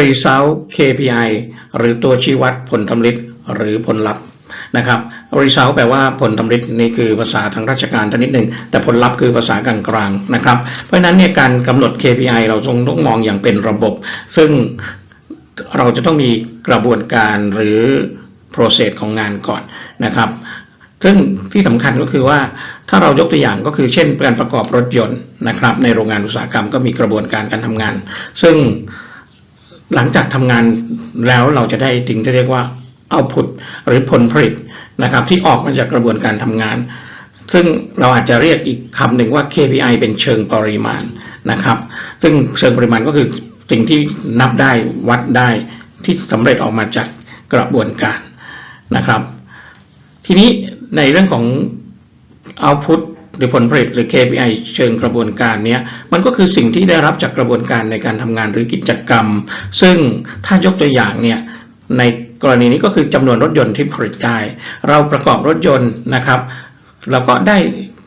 result KPI หรือตัวชี้วัดผลทำลิดหรือผลลัพธ์นะครับ result แปลว่าผลทำลิดนี่คือภาษาทางราชการชนิดหนึ่งแต่ผลลัพธ์คือภาษากลางๆนะครับ เพราะฉะนั้นเนี่ยการกำหนด KPI เราต้องต้องมองอย่างเป็นระบบ ซึ่งเราจะต้องมีกระบวนการหรือ process ของงานก่อนนะครับ ซึ่งที่สำคัญก็คือว่าถ้าเรายกตัวอย่างก็คือเช่นการประกอบรถยนต์นะครับ ในโรงงานอุตสาหกรรมก็มีกระบวนการการทำงาน ซึ่ง หลังจากทำงานแล้วเราจะได้ถึงจะเรียกว่า output หรือผลผลิตนะครับ ที่ออกมาจากกระบวนการทำงาน ซึ่งเราอาจจะเรียกอีกคำหนึ่งว่า KPI เป็นเชิงปริมาณนะครับ ซึ่งเชิงปริมาณก็คือสิ่งที่นับได้วัดได้ที่สำเร็จออกมาจากกระบวนการนะครับ ทีนี้ในเรื่องของ output หรือผลผลิตหรือ KPI เชิงกระบวนการเนี้ยมันก็คือสิ่งที่ได้รับจากกระบวนการในการทำงานหรือกิจกรรม ซึ่งถ้ายกตัวอย่างเนี่ยในกรณีนี้ก็คือจำนวนรถยนต์ที่ผลิตได้ เราประกอบรถยนต์นะครับเราก็ได้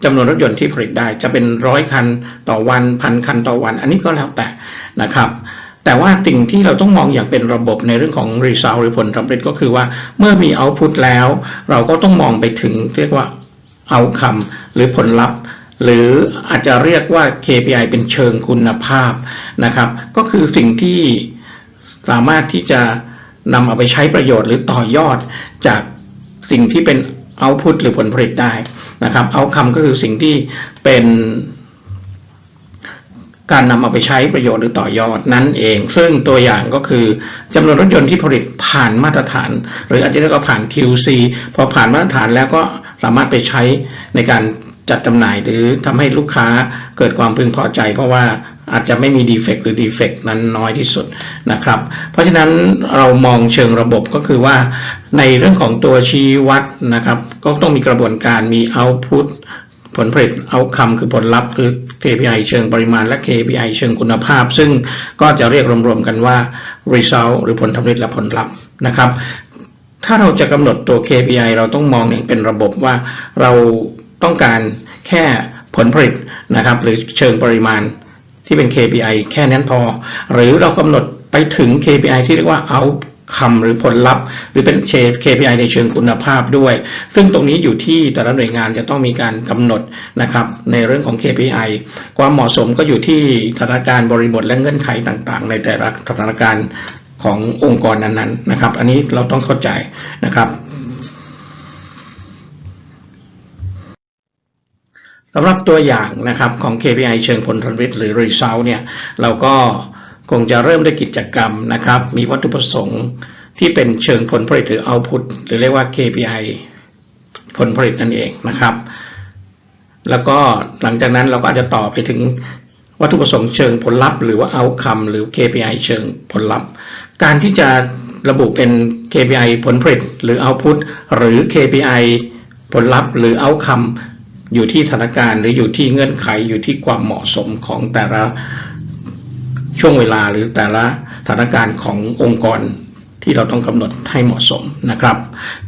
จำนวนรถยนต์ที่ผลิตได้จะเป็นร้อยคันต่อวันพันคันต่อวัน อันนี้ก็แล้วแต่นะครับแต่ว่าสิ่งที่เราต้องมองอย่างเป็นระบบในเรื่องของ result หรือผลสำเร็จก็คือว่าเมื่อมี output แล้ว เราก็ต้องมองไปถึงเรียกว่า outcome หรือผลลัพธ์ หรืออาจจะเรียกว่า KPI เป็นเชิงคุณภาพนะครับ ก็คือสิ่งที่สามารถที่จะนำเอาไปใช้ประโยชน์หรือต่อยอดจากสิ่งที่เป็น output หรือผลผลิตได้นะครับ outcome ก็คือสิ่งที่เป็นการนำเอาไปใช้ประโยชน์หรือต่อยอดนั่นเอง ซึ่งตัวอย่างก็คือจำนวนรถยนต์ที่ผลิตผ่านมาตรฐาน หรืออาจจะเรียกว่าผ่าน QC พอผ่านมาตรฐานแล้วก็ สามารถไปใช้ในการจัดจำหน่ายหรือทำให้ลูกค้าเกิดความพึงพอใจ เพราะว่าอาจจะไม่มีดีเฟกต์หรือดีเฟกต์นั้นน้อยที่สุดนะครับ เพราะฉะนั้นเรามองเชิงระบบก็คือว่าในเรื่องของตัวชี้วัดนะครับ ก็ต้องมีกระบวนการมี output ผลผลิตเอาคำคือผลลัพธ์คือ KPI เชิงปริมาณและ KPI เชิงคุณภาพ ซึ่งก็จะเรียกรวมๆกันว่า result หรือผลผลิตและผลลัพธ์นะครับ ถ้าเราจะกำหนดตัว KPI เราต้องมองอย่างเป็นระบบว่าเราต้องการแค่ผลผลิตนะครับ หรือเชิงปริมาณที่เป็น KPI แค่นั้นพอ หรือเรากำหนดไปถึง KPI ที่เรียกว่า out คำหรือผลลัพธ์ หรือเป็น KPI ในเชิงคุณภาพด้วย ซึ่งตรงนี้อยู่ที่แต่ละหน่วยงานจะต้องมีการกำหนดนะครับในเรื่องของ KPI ความเหมาะสมก็อยู่ที่สถานการณ์บริบทและเงื่อนไขต่างๆ ในแต่ละสถานการณ์ ขององค์กรนั้นๆนะครับ อันนี้เราต้องเข้าใจนะครับสำหรับตัวอย่างนะครับของ KPI เชิงผลผลิตหรือ Result เนี่ยเราก็คงจะเริ่มด้วยกิจกรรมนะครับ มีวัตถุประสงค์ที่เป็นเชิงผลผลิตหรือ Output หรือเรียกว่า KPI ผลผลิตนั่นเองนะครับ แล้วก็หลังจากนั้นเราก็อาจจะต่อไปถึง วัตถุประสงค์เชิงผลลัพธ์หรือว่า Outcome หรือ KPI เชิงผลลัพธ์ การที่จะระบุเป็น KPI ผลผลิตหรือ Output หรือ KPI ผลลัพธ์หรือ Outcome อยู่ที่สถานการณ์หรืออยู่ที่เงื่อนไขอยู่ที่ความเหมาะสมของแต่ละช่วงเวลาหรือแต่ละสถานการณ์ขององค์กร ที่เราต้องกำหนดให้เหมาะสมนะครับ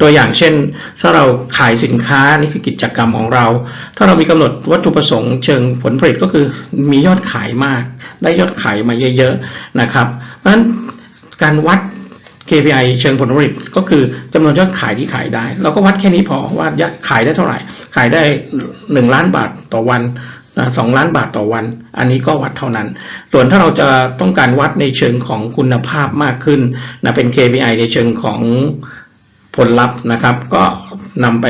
ตัวอย่างเช่น ถ้าเราขายสินค้านี่คือกิจกรรมของเรา ถ้าเรามีกำหนดวัตถุประสงค์เชิงผลผลิตก็คือมียอดขายมาก ได้ยอดขายมาเยอะๆนะครับ เพราะฉะนั้นการวัด KPI เชิงผลผลิตก็คือจำนวนยอดขายที่ขายได้ เราก็วัดแค่นี้พอว่าขายได้เท่าไหร่ ขายได้ 1 ล้านบาทต่อวัน นะสองล้านบาทต่อวัน อันนี้ก็วัดเท่านั้น ส่วนถ้าเราจะต้องการวัดในเชิงของคุณภาพมากขึ้นนะเป็น KPI ในเชิงของผลลัพธ์นะครับ ก็นำไป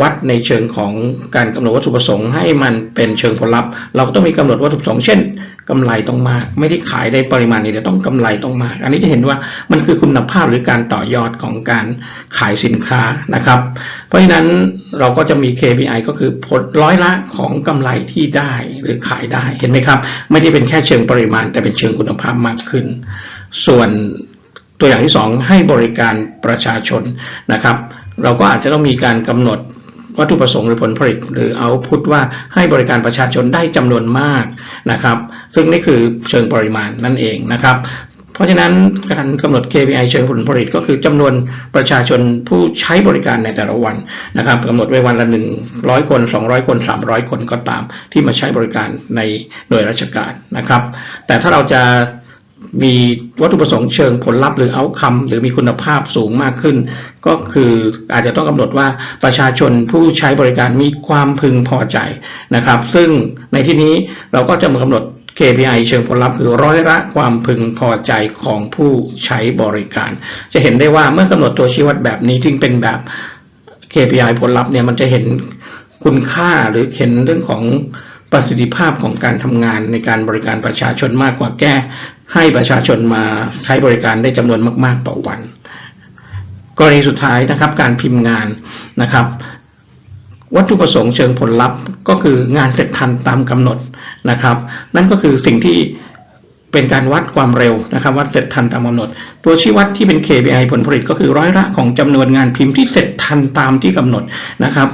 วัดในเชิงของการกำหนดวัตถุประสงค์ให้มันเป็นเชิงผลลัพธ์ เราก็ต้องมีกำหนดวัตถุประสงค์เช่นกำไรต้องมาก ไม่ได้ขายได้ปริมาณนี้แต่ต้องกำไรต้องมาก อันนี้จะเห็นว่ามันคือคุณภาพหรือการต่อยอดของการขายสินค้านะครับ เพราะฉะนั้นเราก็จะมี KPI ก็คือผลร้อยละของกำไรที่ได้หรือขายได้เห็นไหมครับ ไม่ได้เป็นแค่เชิงปริมาณ แต่เป็นเชิงคุณภาพมากขึ้น ส่วนตัวอย่างที่สองให้บริการประชาชนนะครับ เราก็อาจจะต้องมีการกำหนด วัตถุประสงค์หรือผลผลิตหรือเอาพุทว่าให้บริการประชาชนได้จำนวนมากนะครับ ซึ่งนี่คือเชิงปริมาณนั่นเองนะครับเพราะฉะนั้นการกำหนด KPI เชิงผลผลิตก็คือจำนวนประชาชนผู้ใช้บริการในแต่ละวันนะครับกำหนดไว้วันละ 100 คน 200 คน 300 คนก็ตามที่มาใช้บริการในหน่วยราชการนะครับ แต่ถ้าเราจะ มีวัตถุประสงค์เชิงผลลัพธ์หรือเอาคำหรือมีคุณภาพสูงมากขึ้น ก็คืออาจจะต้องกำหนดว่าประชาชนผู้ใช้บริการมีความพึงพอใจนะครับ ซึ่งในที่นี้เราก็จะมากำหนด KPI เชิงผลลัพธ์คือร้อยละความพึงพอใจของผู้ใช้บริการ จะเห็นได้ว่าเมื่อกำหนดตัวชี้วัดแบบนี้จึงเป็นแบบ KPI ผลลัพธ์เนี่ยมันจะเห็นคุณค่าหรือเห็นเรื่องของ ประสิทธิภาพของการทำงานในการบริการประชาชนมากกว่าแก้ให้ประชาชนมาใช้บริการได้จำนวนมาก ๆ ต่อวัน กรณีสุดท้ายนะครับการพิมพ์งานนะครับ วัตถุประสงค์เชิงผลลัพธ์ ก็คืองานเสร็จทันตามกำหนดนะครับ นั่นก็คือสิ่งที่เป็นการวัดความเร็วนะครับวัดเสร็จทันตามกำหนด ตัวชี้วัดที่เป็น KPI ผลผลิตก็คือร้อยละของจำนวนงานพิมพ์ที่เสร็จทันตามที่กำหนดนะครับ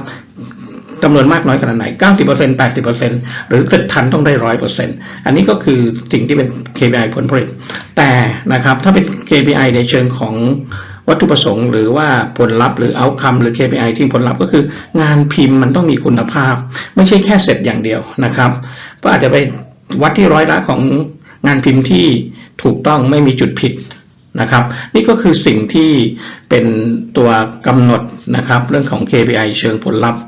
จำนวนมากน้อยขนาดไหน 90% 80%หรือเสร็จทันต้องได้ 100%อันนี้ก็คือสิ่งที่เป็น KPI ผลผลิต แต่นะครับถ้าเป็น KPI ในเชิงของวัตถุประสงค์หรือว่าผลลัพธ์หรือ outcome หรือ KPI ที่ผลลัพธ์ก็คืองานพิมพ์มันต้องมีคุณภาพ ไม่ใช่แค่เสร็จอย่างเดียวนะครับ ก็อาจจะไปวัดที่ร้อยละของงานพิมพ์ที่ถูกต้องไม่มีจุดผิดนะครับ นี่ก็คือสิ่งที่เป็นตัวกำหนดนะครับ เรื่องของ KPI เชิงผลลัพธ์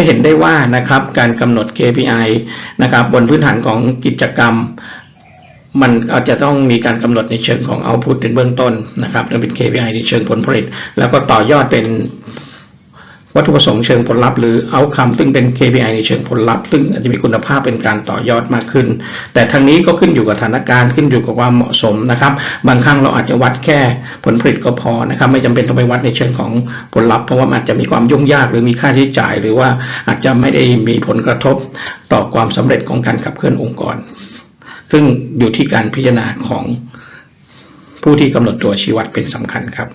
จะเห็นได้ว่านะครับการกำหนด KPI นะครับบนพื้นฐานของกิจกรรม มันอาจจะต้องมีการกำหนดในเชิงของ output เป็นเบื้องต้นนะครับแล้วเป็น KPI ในเชิงผลผลิต แล้วก็ต่อยอดเป็น วัตถุประสงค์เชิงผลลัพธ์หรือ outcome ซึ่งเป็น KPI ในเชิงผลลัพธ์ซึ่งอาจจะมีคุณภาพเป็นการต่อยอดมากขึ้น แต่ทางนี้ก็ขึ้นอยู่กับสถานการณ์ขึ้นอยู่กับความเหมาะสมนะครับ บางครั้งเราอาจจะวัดแค่ผลผลิตก็พอนะครับ ไม่จำเป็นต้องไปวัดในเชิงของผลลัพธ์เพราะว่าอาจจะมีความยุ่งยากหรือมีค่าใช้จ่าย หรือว่าอาจจะไม่ได้มีผลกระทบต่อความสำเร็จของการขับเคลื่อนองค์กร ซึ่งอยู่ที่การพิจารณาของผู้ที่กำหนดตัวชี้วัดเป็นสำคัญครับ